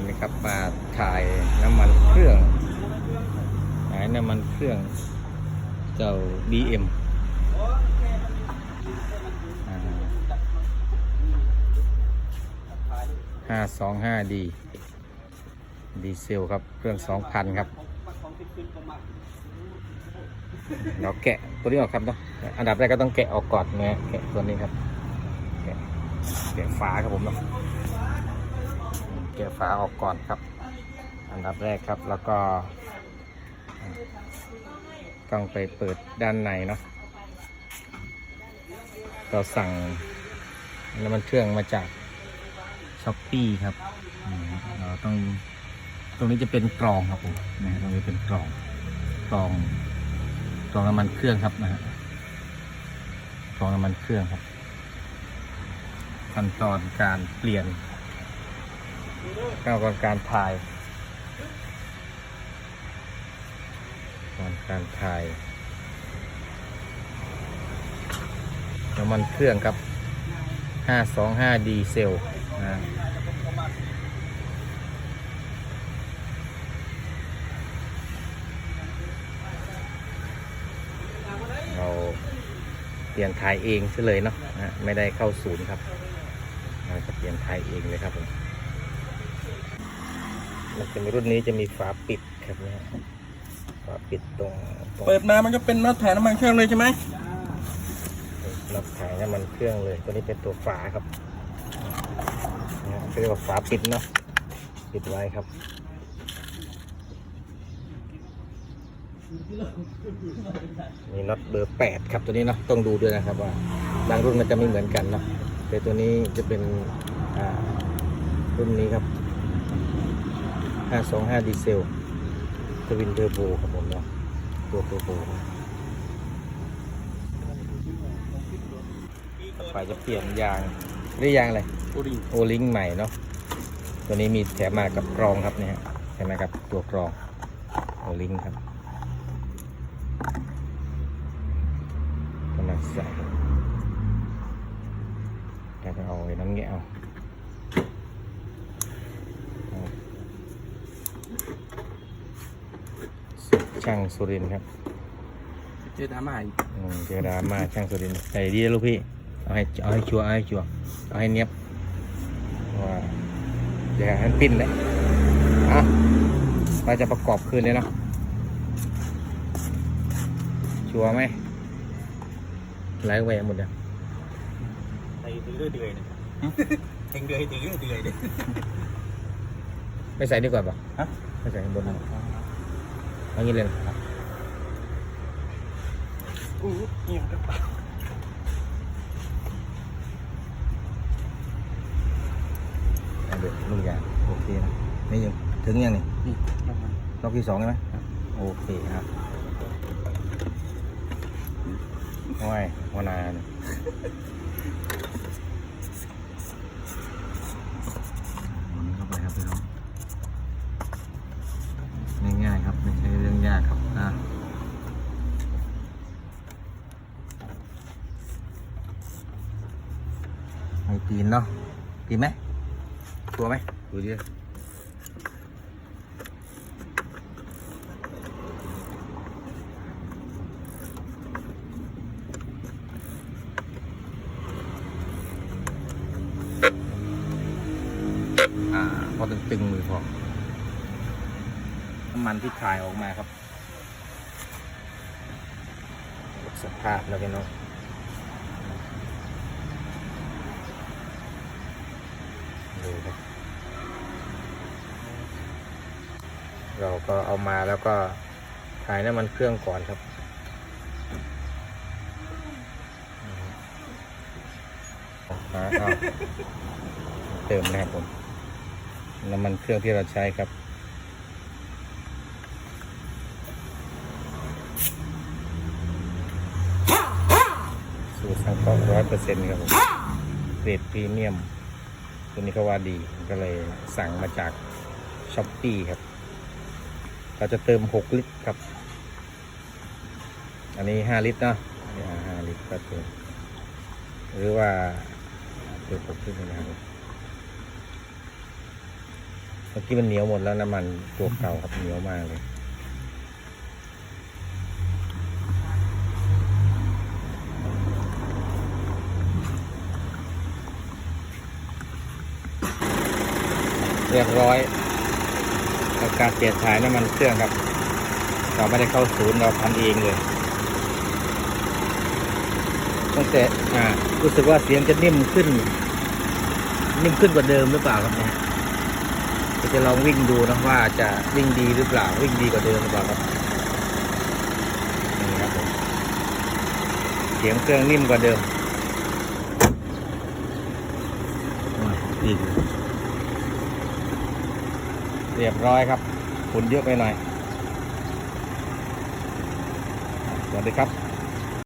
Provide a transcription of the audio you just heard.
วันนี้ครับมาถ่ายน้ำมันเครื่องถ่ายน้ำมันเครื่องเจ้า BM ห้าสองห้าดีดีเซลครับเครื่องสองพันครับ เราแกะตัวนี้ออกครับเนาะอันดับแรกก็ต้องแกะออกก่อนนะแกะตัวนี้ครับ แกะฝาครับผมเนาะ กะฝาออกก่อนครับ อันดับแรกครับแล้วก็ต้องไปเปิดด้านในเนาะเราสั่งน้ำมันเครื่องมาจากช้อปปี้ครับเราต้องตรงนี้จะเป็นกรองครับผมนะตรงนี้เป็นกรองกรองกรองน้ำมันเครื่องครับนะฮะกรองน้ำมันเครื่องครับ ขั้นตอนการเปลี่ยน ขั้นตอนการถ่ายขั้นตอนการถ่ายน้ำมันเครื่องครับ 525 ดีเซลนะเราเปลี่ยนถ่ายเองซะเลยเนาะนะฮะไม่ได้เข้าศูนย์ครับเราจะเปลี่ยนถ่ายเองเลยครับผม มันจะมีรุ่นนี้จะมีฝาปิดครับนะฮะฝาปิดตรงตรงเปิดมามันก็เป็นน็อตแถน้ำมันเครื่องเลยใช่ไหมรับถ่ายน้ำมันเครื่องเลย ตัวนี้เป็นตัวฝาครับนะฮะเรียกว่าฝาปิดเนาะปิดไว้ครับมีน็อตเบอร์แปดครับตัวนี้เนาะต้องดูด้วยนะครับว่าบางรุ่นมันจะไม่เหมือนกันเนาะแต่ตัวนี้จะเป็นอ่ารุ่นนี้ครับ 525 ดีเซลทวินเทอร์โบครับผมเนาะตัวเทอร์โบต่อไปจะเปลี่ยนยางเรียกยางอะไร โอริงโอลิงใหม่เนาะตัวนี้มีแถมมากับกรองครับเนี่ยฮะใช่ไหมครับตัวกรองโอลิงครับกำลังใส่แล้วก็เอาไอ้น้ำเงี้ยเอาเอาสุด ช่างสุรินทร์ครับเจอดราม่าอีกอืมเจอดราม่าช่างสุรินทร์ใจดีนะลูกพี่ เอาให้เอาให้ชัวร์เอาให้ชัวร์เอาให้เนียบว่าอย่าให้มันปิ้นเลยอะเราจะประกอบคืนเลยเนาะชัวร์ไหมไล่แหวหมดเลยไอ้ดื้อเดือยเนี่ยเองเดือยดื้อเดือยเนี่ยไม่ใส่ดีกว่าป่ะฮะ ไม่ใส่ข้างบนนะ เอางี้เลยนะอู้เงียบหรือเปล่าเอาเดี๋ยวลูกยางโอเคนะนี่ยังถึงยังนี่ นี่น้ำมัน รอบที่สองใช่ไหมโอเคครับโอ้ยหัวหนาเนี่ยหมุนเข้าไปครับพี่น้องง่ายๆครับ ไม่ใช่เรื่องยากครับอะ ไม่ปีนเนาะปีนไหมตัวไหมดูดิพอตึงๆมือพอน้ำมันที่ถ่ายออกมาครับ สภาพแล้วพี่น้อง ดูครับ เราก็เอามาแล้วก็ถ่ายน้ำมันเครื่องก่อนครับอ่าเอาเติมนะครับผม น้ำมันเครื่องที่เราใช้ครับสูตรสังเคราะห์ร้อยเปอร์เซ็นต์ครับผมเกรดพรีเมียม ตัวนี้ก็ว่าดีก็เลยสั่งมาจากช้อปปี้ครับ เราจะเติม 6 ลิตรครับ อันนี้ 5 ลิตรเนาะนี่อ่าลิตรก็เติมหรือว่าเติม6ลิตรนะครับเมื่อกี้มันเหนียวหมดแล้วน้ำมันตัวเก่าครับเหนียวมากเลย เรียบร้อยกับการเปลี่ยนถ่ายน้ำมันเครื่องครับ เราไม่ได้เข้าศูนย์เราทำเองเลยตั้งแต่อ่ารู้สึกว่าเสียงจะนิ่มขึ้น นิ่มขึ้นกว่าเดิมหรือเปล่าครับเนี่ยจะลองวิ่งดูนะว่าจะวิ่งดีหรือเปล่าวิ่งดีกว่าเดิมหรือเปล่าครับนี่ครับผมเสียงเครื่องนิ่มกว่าเดิมอ่าดีดี เรียบร้อยครับฝุ่นเยอะไปหน่อย สวัสดีครับ